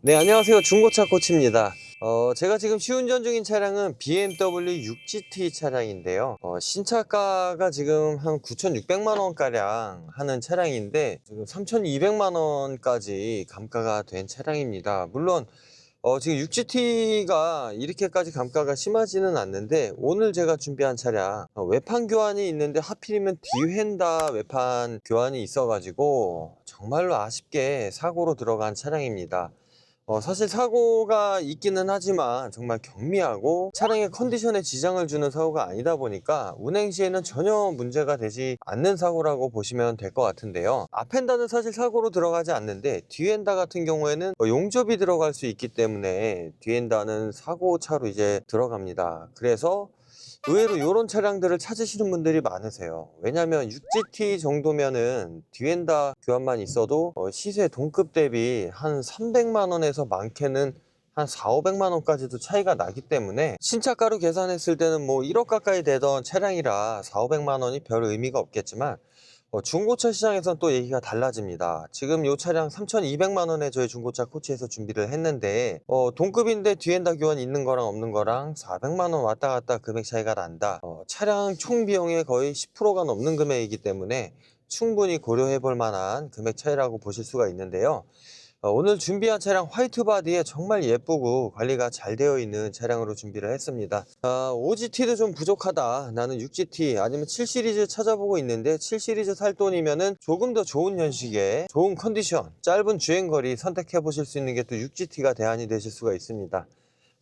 네, 안녕하세요. 중고차 코치입니다. 어, 제가 지금 시운전 중인 차량은 BMW 6GT 차량인데요. 어, 신차가가 지금 한 9,600만 원가량 하는 차량인데, 지금 3,200만 원까지 감가가 된 차량입니다. 물론, 어, 지금 6GT가 이렇게까지 감가가 심하지는 않는데, 오늘 제가 준비한 차량, 어, 외판 교환이 있는데 하필이면 디휀다 외판 교환이 있어가지고, 정말로 아쉽게 사고로 들어간 차량입니다. 어, 사실 사고가 있기는 하지만 정말 경미하고 차량의 컨디션에 지장을 주는 사고가 아니다 보니까 운행 시에는 전혀 문제가 되지 않는 사고라고 보시면 될 것 같은데요. 앞엔다는 사실 사고로 들어가지 않는데 뒤엔다 같은 경우에는 어, 용접이 들어갈 수 있기 때문에 뒤엔다는 사고 차로 이제 들어갑니다. 그래서 의외로 이런 차량들을 찾으시는 분들이 많으세요. 왜냐하면 6GT 정도면은 뒤엔다 교환만 있어도 어, 시세 동급 대비 한 300만 원에서 많게는 한 4, 500만 원까지도 차이가 나기 때문에 신차가로 계산했을 때는 뭐 1억 가까이 되던 차량이라 4, 500만 원이 별 의미가 없겠지만 어, 중고차 시장에선 또 얘기가 달라집니다. 지금 이 차량 3,200만 원에 저희 중고차 코치에서 준비를 했는데 어, 동급인데 뒤엔다 교환 있는 거랑 없는 거랑 400만 원 왔다 갔다 금액 차이가 난다. 어, 차량 총 비용의 거의 10%가 넘는 금액이기 때문에 충분히 고려해 볼 만한 금액 차이라고 보실 수가 있는데요. 어, 오늘 준비한 차량 화이트 바디에 정말 예쁘고 관리가 잘 되어 있는 차량으로 준비를 했습니다. 아, 5GT도 좀 부족하다. 나는 6GT 아니면 7시리즈 찾아보고 있는데 7시리즈 살 돈이면 은 조금 더 좋은 연식에 좋은 컨디션, 짧은 주행거리 선택해 보실 수 있는 게 또 6GT가 대안이 되실 수가 있습니다.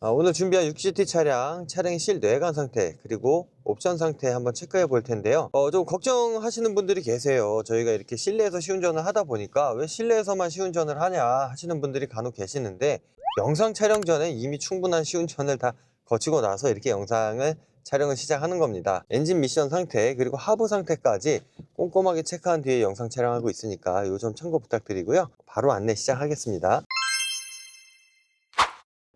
아, 오늘 준비한 6GT 차량, 차량의 실 내관 상태, 그리고 옵션 상태 한번 체크해 볼 텐데요. 어, 좀 걱정하시는 분들이 계세요. 저희가 이렇게 실내에서 시운전을 하다 보니까 왜 실내에서만 시운전을 하냐 하시는 분들이 간혹 계시는데 영상 촬영 전에 이미 충분한 시운전을 다 거치고 나서 이렇게 영상을 촬영을 시작하는 겁니다. 엔진 미션 상태 그리고 하부 상태까지 꼼꼼하게 체크한 뒤에 영상 촬영하고 있으니까 요 점 참고 부탁드리고요. 바로 안내 시작하겠습니다.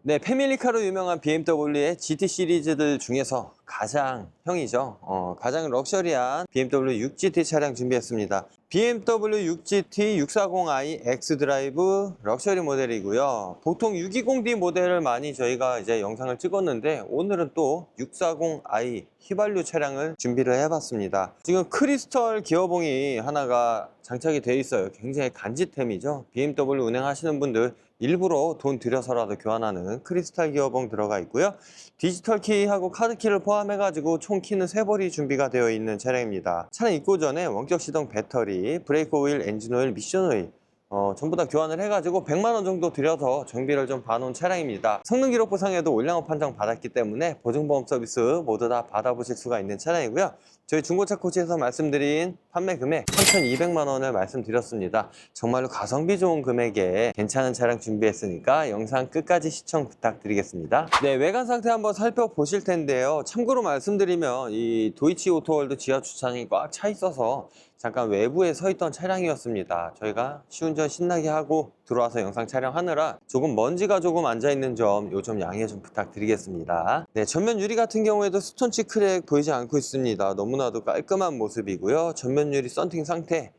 네, 패밀리카로 유명한 BMW의 GT 시리즈들 중에서 가장 형이죠. 어, 가장 럭셔리한 BMW 6GT 차량 준비했습니다. BMW 6GT 640i X 드라이브 럭셔리 모델이고요. 보통 620D 모델을 많이 저희가 이제 영상을 찍었는데 오늘은 또 640i 휘발유 차량을 준비를 해봤습니다. 지금 크리스털 기어봉이 하나가 장착이 되어 있어요. 굉장히 간지템이죠. BMW 운행하시는 분들 일부러 돈 들여서라도 교환하는 크리스탈 기어봉 들어가 있고요. 디지털 키하고 카드 키를 포함 해가지고 총 키는 세 벌이 준비가 되어 있는 차량입니다. 차량 입고 전에 원격 시동 배터리, 브레이크 오일, 엔진 오일, 미션 오일 어, 전부 다 교환을 해가지고 100만 원 정도 들여서 정비를 좀 봐놓은 차량입니다. 성능 기록 보상에도 올량업 판정 받았기 때문에 보증보험 서비스 모두 다 받아보실 수가 있는 차량이고요. 저희 중고차 코치에서 말씀드린 판매 금액 3,200만 원을 말씀드렸습니다. 정말로 가성비 좋은 금액에 괜찮은 차량 준비했으니까 영상 끝까지 시청 부탁드리겠습니다. 네, 외관 상태 한번 살펴보실 텐데요. 참고로 말씀드리면 이 도이치 오토월드 지하 주차장이 꽉 차 있어서 잠깐 외부에 서 있던 차량이었습니다. 저희가 시운전 신나게 하고 들어와서 영상 촬영하느라 조금 먼지가 조금 앉아있는 점, 요 점 양해 좀 부탁드리겠습니다. 네, 전면 유리 같은 경우에도 스톤치 크랙 보이지 않고 있습니다. 너무나도 깔끔한 모습이고요. 전면 유리 썬팅 상태,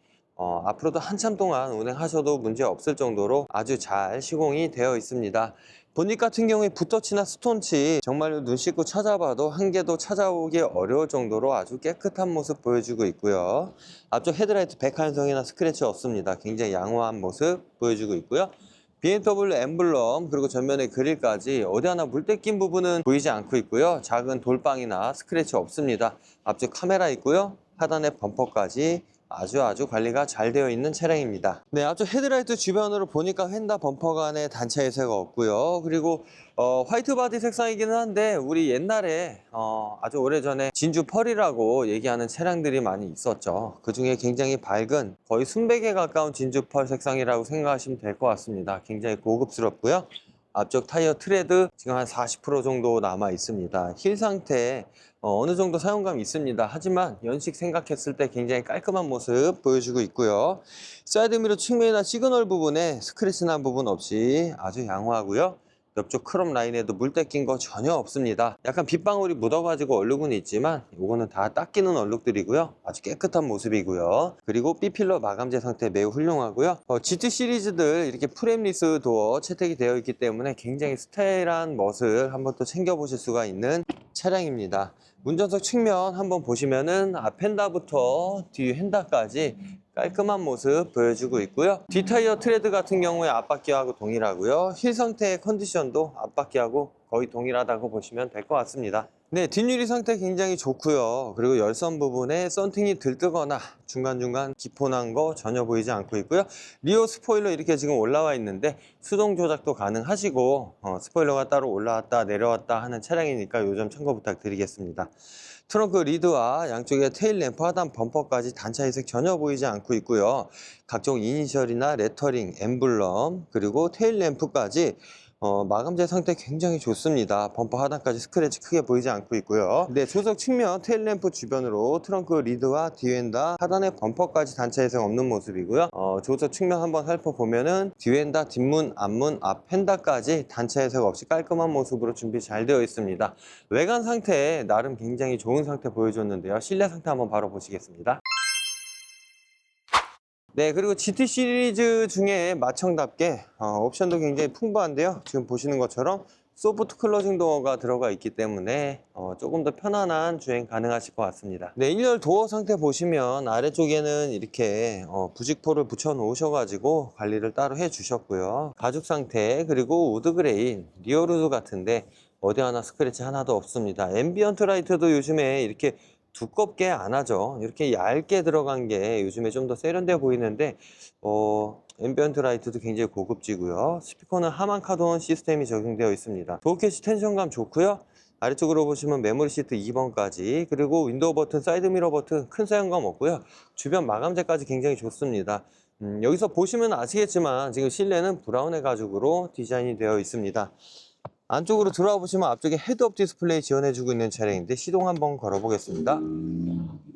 어, 앞으로도 한참 동안 운행하셔도 문제 없을 정도로 아주 잘 시공이 되어 있습니다. 본닛 같은 경우에 붓터치나 스톤치 정말로 눈 씻고 찾아봐도 한 개도 찾아오기 어려울 정도로 아주 깨끗한 모습 보여주고 있고요. 앞쪽 헤드라이트 백한성이나 스크래치 없습니다. 굉장히 양호한 모습 보여주고 있고요. BMW 엠블럼 그리고 전면의 그릴까지 어디 하나 물때 낀 부분은 보이지 않고 있고요. 작은 돌방이나 스크래치 없습니다. 앞쪽 카메라 있고요. 하단의 범퍼까지 아주 아주 관리가 잘 되어 있는 차량입니다. 네, 앞쪽 헤드라이트 주변으로 보니까 휀다 범퍼가 안에 단차 해세가 없고요. 그리고 어, 화이트 바디 색상이기는 한데 우리 옛날에 어, 아주 오래전에 진주 펄이라고 얘기하는 차량들이 많이 있었죠. 그 중에 굉장히 밝은 거의 순백에 가까운 진주 펄 색상이라고 생각하시면 될 것 같습니다. 굉장히 고급스럽고요. 앞쪽 타이어 트레드 지금 한 40% 정도 남아 있습니다. 힐 상태 어, 느 정도 사용감이 있습니다. 하지만 연식 생각했을 때 굉장히 깔끔한 모습 보여주고 있고요. 사이드미러 측면이나 시그널 부분에 스크래치 난 부분 없이 아주 양호하고요. 옆쪽 크롬 라인에도 물때 낀 거 전혀 없습니다. 약간 빗방울이 묻어가지고 얼룩은 있지만 이거는 다 닦이는 얼룩들이고요. 아주 깨끗한 모습이고요. 그리고 B필러 마감재 상태 매우 훌륭하고요. 어, GT 시리즈들 이렇게 프레임리스 도어 채택이 되어 있기 때문에 굉장히 스타일한 멋을 한번 또 챙겨보실 수가 있는 차량입니다. 운전석 측면 한번 보시면은 앞 핸다부터 뒤 핸다까지 깔끔한 모습 보여주고 있고요. 뒷타이어 트레드 같은 경우에 앞바퀴하고 동일하고요. 힐 상태의 컨디션도 앞바퀴하고 거의 동일하다고 보시면 될 것 같습니다. 네, 뒷유리 상태 굉장히 좋고요. 그리고 열선 부분에 썬팅이 들뜨거나 중간중간 기포난 거 전혀 보이지 않고 있고요. 리어 스포일러 이렇게 지금 올라와 있는데 수동 조작도 가능하시고 어, 스포일러가 따로 올라왔다 내려왔다 하는 차량이니까 요점 참고 부탁드리겠습니다. 트렁크 리드와 양쪽에 테일 램프 하단 범퍼까지 단차 이색 전혀 보이지 않고 있고요. 각종 이니셜이나 레터링, 엠블럼 그리고 테일 램프까지 어, 마감재 상태 굉장히 좋습니다. 범퍼 하단까지 스크래치 크게 보이지 않고 있고요. 네, 조석 측면 테일램프 주변으로 트렁크 리드와 뒤엔다 하단의 범퍼까지 단차 이색 없는 모습이고요. 어, 조석 측면 한번 살펴보면은 뒤엔다 뒷문, 앞문, 앞 펜다까지 단차 이색 없이 깔끔한 모습으로 준비 잘 되어 있습니다. 외관 상태 나름 굉장히 좋은 상태 보여줬는데요. 실내 상태 한번 바로 보시겠습니다. 네, 그리고 GT 시리즈 중에 마청답게 어, 옵션도 굉장히 풍부한데요. 지금 보시는 것처럼 소프트 클로징 도어가 들어가 있기 때문에 어, 조금 더 편안한 주행 가능하실 것 같습니다. 네, 1열 도어 상태 보시면 아래쪽에는 이렇게 어, 부직포를 붙여 놓으셔 가지고 관리를 따로 해 주셨고요. 가죽 상태 그리고 우드 그레인 리어루드 같은데 어디 하나 스크래치 하나도 없습니다. 앰비언트 라이트도 요즘에 이렇게 두껍게 안 하죠. 이렇게 얇게 들어간 게 요즘에 좀 더 세련돼 보이는데 어, 앰비언트 라이트도 굉장히 고급지고요. 스피커는 하만 카돈 시스템이 적용되어 있습니다. 도어 캐시 텐션감 좋고요. 아래쪽으로 보시면 메모리 시트 2번까지 그리고 윈도우 버튼, 사이드 미러 버튼 큰 사용감 없고요. 주변 마감재까지 굉장히 좋습니다. 음, 여기서 보시면 아시겠지만 지금 실내는 브라운의 가죽으로 디자인이 되어 있습니다. 안쪽으로 들어와 보시면 앞쪽에 헤드업 디스플레이 지원해주고 있는 차량인데 시동 한번 걸어보겠습니다.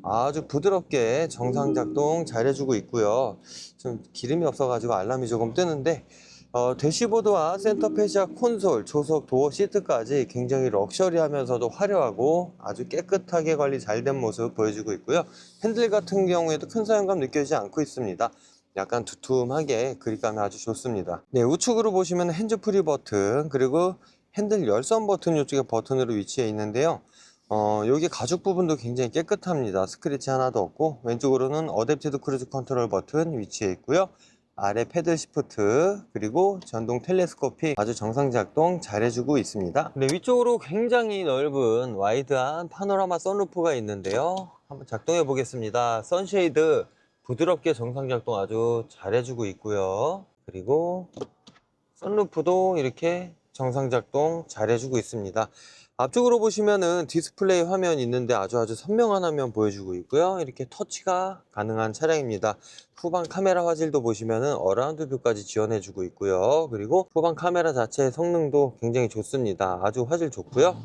아주 부드럽게 정상 작동 잘 해주고 있고요. 좀 기름이 없어가지고 알람이 조금 뜨는데 어, 대시보드와 센터 페시아 콘솔, 조석 도어 시트까지 굉장히 럭셔리하면서도 화려하고 아주 깨끗하게 관리 잘 된 모습 보여주고 있고요. 핸들 같은 경우에도 큰 사용감 느껴지지 않고 있습니다. 약간 두툼하게 그립감이 아주 좋습니다. 네, 우측으로 보시면 핸즈프리 버튼 그리고 핸들 열선 버튼 이쪽에 버튼으로 위치해 있는데요. 어, 여기 가죽 부분도 굉장히 깨끗합니다. 스크래치 하나도 없고 왼쪽으로는 어댑티드 크루즈 컨트롤 버튼 위치해 있고요. 아래 패들 시프트 그리고 전동 텔레스코피 아주 정상 작동 잘 해주고 있습니다. 네, 위쪽으로 굉장히 넓은 와이드한 파노라마 선루프가 있는데요. 한번 작동해 보겠습니다. 선쉐이드 부드럽게 정상 작동 아주 잘 해주고 있고요. 그리고 선루프도 이렇게 정상 작동 잘 해주고 있습니다. 앞쪽으로 보시면은 디스플레이 화면 있는데 아주 아주 선명한 화면 보여주고 있고요. 이렇게 터치가 가능한 차량입니다. 후방 카메라 화질도 보시면은 어라운드 뷰까지 지원해 주고 있고요. 그리고 후방 카메라 자체의 성능도 굉장히 좋습니다. 아주 화질 좋고요.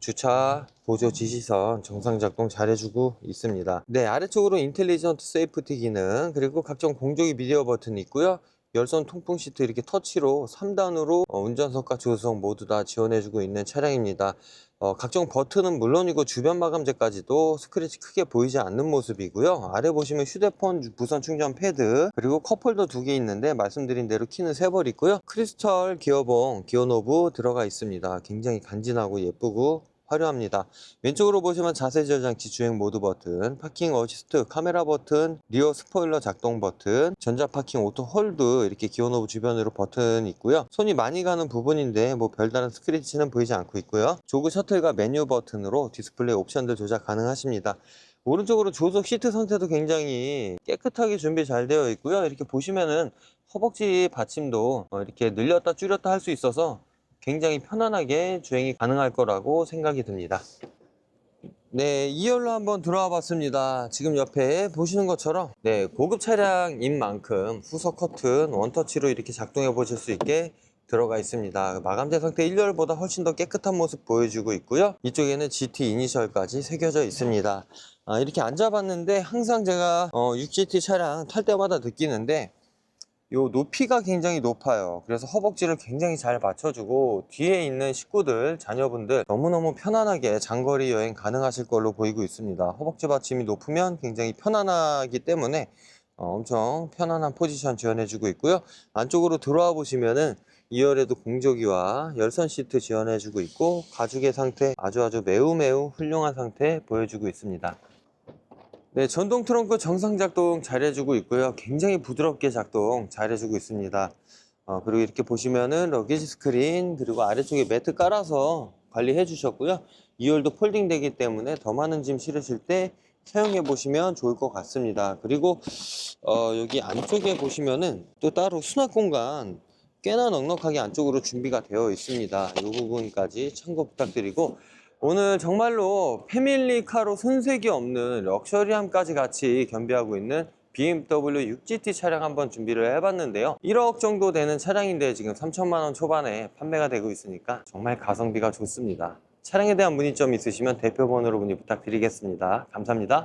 주차 보조 지시선 정상 작동 잘 해주고 있습니다. 네, 아래쪽으로 인텔리전트 세이프티 기능 그리고 각종 공조기 미디어 버튼이 있고요. 열선 통풍 시트 이렇게 터치로 3단으로 운전석과 조수석 모두 다 지원해주고 있는 차량입니다. 어, 각종 버튼은 물론이고 주변 마감재까지도 스크래치 크게 보이지 않는 모습이고요. 아래 보시면 휴대폰 무선 충전 패드 그리고 컵홀더 두 개 있는데 말씀드린 대로 키는 세 벌 있고요. 크리스털 기어봉, 기어노브 들어가 있습니다. 굉장히 간지나고 예쁘고 화려합니다. 왼쪽으로 보시면 자세 저장치 주행 모드 버튼, 파킹 어시스트, 카메라 버튼, 리어 스포일러 작동 버튼, 전자 파킹 오토 홀드 이렇게 기어 노브 주변으로 버튼 있고요. 손이 많이 가는 부분인데 뭐 별다른 스크래치는 보이지 않고 있고요. 조그 셔틀과 메뉴 버튼으로 디스플레이 옵션들 조작 가능하십니다. 오른쪽으로 조석 시트 상태도 굉장히 깨끗하게 준비 잘 되어 있고요. 이렇게 보시면은 허벅지 받침도 어, 이렇게 늘렸다 줄였다 할 수 있어서 굉장히 편안하게 주행이 가능할 거라고 생각이 듭니다. 네, 2열로 한번 들어와 봤습니다. 지금 옆에 보시는 것처럼 네, 고급 차량인 만큼 후석 커튼 원터치로 이렇게 작동해 보실 수 있게 들어가 있습니다. 마감재 상태 1열보다 훨씬 더 깨끗한 모습 보여주고 있고요. 이쪽에는 GT 이니셜까지 새겨져 있습니다. 아, 이렇게 앉아봤는데 항상 제가 어, 6GT 차량 탈 때마다 느끼는데 요 높이가 굉장히 높아요. 그래서 허벅지를 굉장히 잘 받쳐주고 뒤에 있는 식구들, 자녀분들 너무너무 편안하게 장거리 여행 가능하실 걸로 보이고 있습니다. 허벅지 받침이 높으면 굉장히 편안하기 때문에 어, 엄청 편안한 포지션 지원해주고 있고요. 안쪽으로 들어와 보시면은 2열에도 공조기와 열선 시트 지원해주고 있고 가죽의 상태 아주 아주 매우 매우 훌륭한 상태 보여주고 있습니다. 네, 전동 트렁크 정상 작동 잘 해주고 있고요. 굉장히 부드럽게 작동 잘 해주고 있습니다. 어, 그리고 이렇게 보시면은 러기지 스크린 그리고 아래쪽에 매트 깔아서 관리해 주셨고요. 2열도 폴딩 되기 때문에 더 많은 짐 실으실 때 사용해 보시면 좋을 것 같습니다. 그리고 어, 여기 안쪽에 보시면은 또 따로 수납 공간 꽤나 넉넉하게 안쪽으로 준비가 되어 있습니다. 이 부분까지 참고 부탁드리고 오늘 정말로 패밀리카로 손색이 없는 럭셔리함까지 같이 겸비하고 있는 BMW 6GT 차량 한번 준비를 해봤는데요. 1억 정도 되는 차량인데 지금 3천만 원 초반에 판매가 되고 있으니까 정말 가성비가 좋습니다. 차량에 대한 문의점 있으시면 대표번호로 문의 부탁드리겠습니다. 감사합니다.